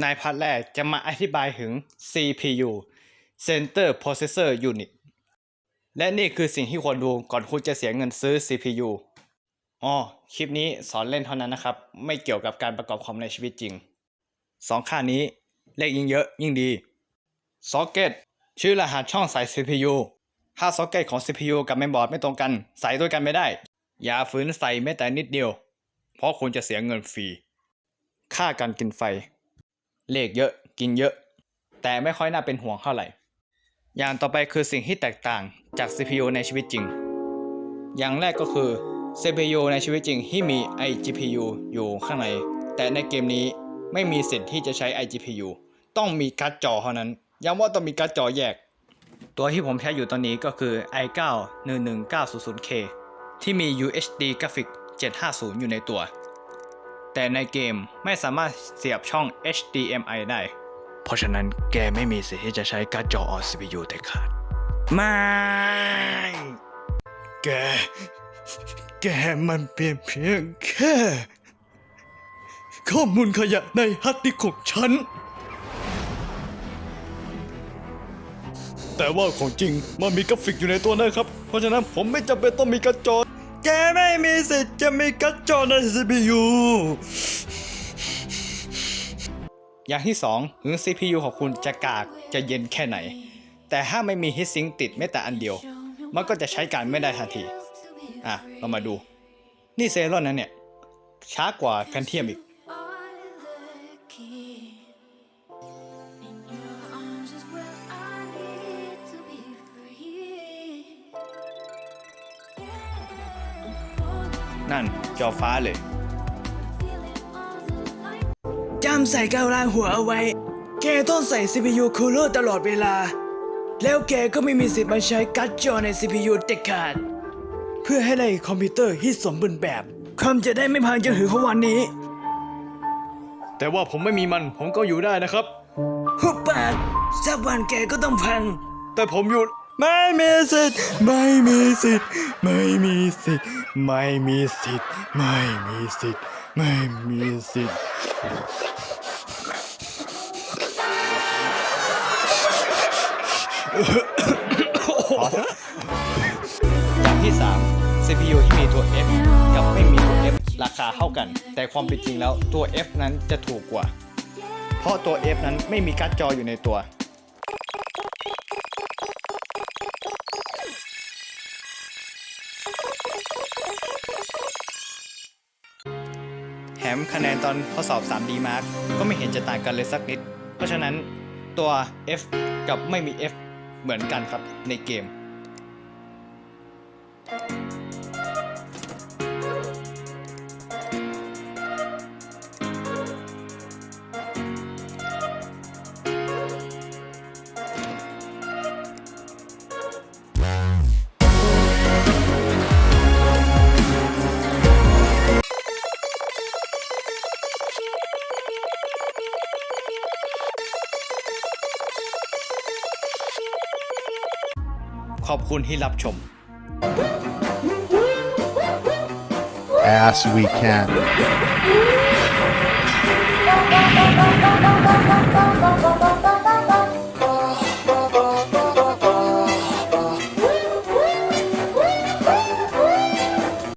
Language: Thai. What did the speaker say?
ในพาร์ทแรกจะมาอธิบายถึง CPU Center Processor Unit และนี่คือสิ่งที่ควรดูก่อนคุณจะเสียเงินซื้อ CPU อ๋อ คลิปนี้สอนเล่นเท่านั้นนะครับ ไม่เกี่ยวกับการประกอบคอมในชีวิตจริง สองค่านี้เลขยิ่งเยอะยิ่งดี Socket ชื่อรหัสช่องใส่ CPU ถ้า Socket ของ CPU กับ Mainboard ไม่ตรงกัน ใส่ด้วยกันไม่ได้ อย่าฝืนใส่แม้แต่นิดเดียว เพราะคุณจะเสียเงินฟรี ค่าการกินไฟ เลขเยอะ กินเยอะ แต่ไม่ค่อยน่าเป็นห่วงเท่าไหร่ อย่างต่อไปคือสิ่งที่แตกต่างจาก CPU ในชีวิตจริง อย่างแรกก็คือ CPU ในชีวิตจริงที่มี iGPU อยู่ข้างใน แต่ในเกมนี้ไม่มีสิทธิ์ที่จะใช้ iGPU ต้องมีการ์ดจอเท่านั้น ย้ำว่าต้องมีการ์ดจอแยก ตัวที่ผมใช้อยู่ตอนนี้ก็คือ i9 11900K ที่มี UHD Graphic 750 อยู่ในตัว แต่ในเกมไม่สามารถเสียบช่อง HDMI ได้ เพราะฉะนั้นแกไม่มีสิทธิ์ที่จะใช้การ์ดจอ CPU เด็ดขาด ไม่ แก แกมันเป็นเพียงแค่ ข้อมูลขยะในฮัตดิสก์ของฉัน แต่ว่าของจริงมันมีกราฟิกอยู่ในตัวนะครับ เพราะฉะนั้นผมไม่จำเป็นต้องมีการ์ดจอ แกไม่มีสิทธิ์จะมีการ์ดจอใน CPU อย่างที่สองถึง CPU ของคุณจะกากจะเย็นแค่ไหน แต่ถ้าไม่มีฮิตซิงติดแม้แต่อันเดียว มันก็จะใช้การไม่ได้ทันที อะ เรามาดู นี่เซรอนนั้นเนี่ย ช้ากว่าแพนเทียมอีก นั่น จอฟ้าเลย Feeling all the light. จำใส่กาวรางหัวเอาไว้ แกต้องใส่ CPU cooler ตลอดเวลา แล้วแกก็ไม่มีสิทธิ์มาใช้การ์ดจอใน CPU เด็ดขาด เพื่อให้ได้คอมพิวเตอร์ที่สมบูรณ์แบบคอมจะได้ไม่พังจนถึงของวันนี้ แต่ว่าผมไม่มีมันผมก็อยู่ได้นะครับ หุบปากสักวันแกก็ต้องพัง แต่ผมอยู่ ไม่มีสิทธิ์ไม่มีสิทธิ์ไม่มีสิทธิ์ไม่มีสิทธิ์ไม่มีสิทธิ์ไม่มีสิทธิ์อย่างที่ 3 CPU ที่มีตัว F กับไม่มีตัว F ราคาเท่ากัน แต่ความเป็นจริงแล้วตัว F นั้นจะถูกกว่า เพราะตัว F นั้นไม่มีการ์ดจออยู่ในตัว ถมคะแนนตอนข้อสอบ 3D Mark ก็ไม่เห็นจะต่างกันเลยสักนิด เพราะฉะนั้นตัว F กับไม่มี F เหมือนกันครับในเกม อบคุณที่รับชม as we can. Go, go, go, go, go, go, go, go, go, go, go.